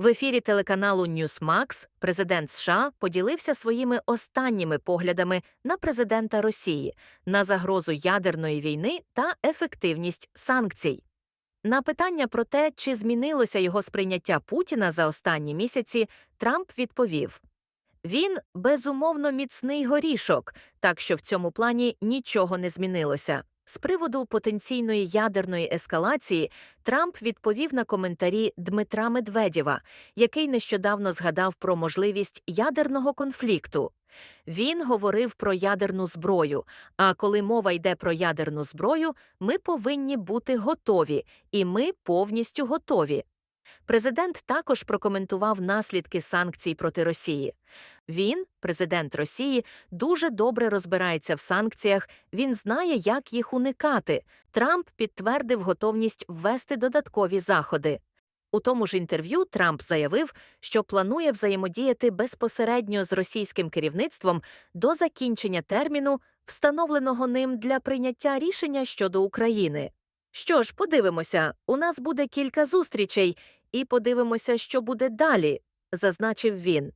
В ефірі телеканалу Newsmax президент США поділився своїми останніми поглядами на президента Росії, на загрозу ядерної війни та ефективність санкцій. На питання про те, чи змінилося його сприйняття Путіна за останні місяці, Трамп відповів: Він безумовно міцний горішок, так що в цьому плані нічого не змінилося. З приводу потенційної ядерної ескалації Трамп відповів на коментарі Дмитра Медведєва, який нещодавно згадав про можливість ядерного конфлікту. Він говорив про ядерну зброю. А коли мова йде про ядерну зброю, ми повинні бути готові, і ми повністю готові. Президент також прокоментував наслідки санкцій проти Росії. Він, президент Росії, дуже добре розбирається в санкціях, він знає, як їх уникати. Трамп підтвердив готовність ввести додаткові заходи. У тому ж інтерв'ю Трамп заявив, що планує взаємодіяти безпосередньо з російським керівництвом до закінчення терміну, встановленого ним для прийняття рішення щодо України. Що ж, подивимося, у нас буде кілька зустрічей, і подивимося, що буде далі, зазначив він.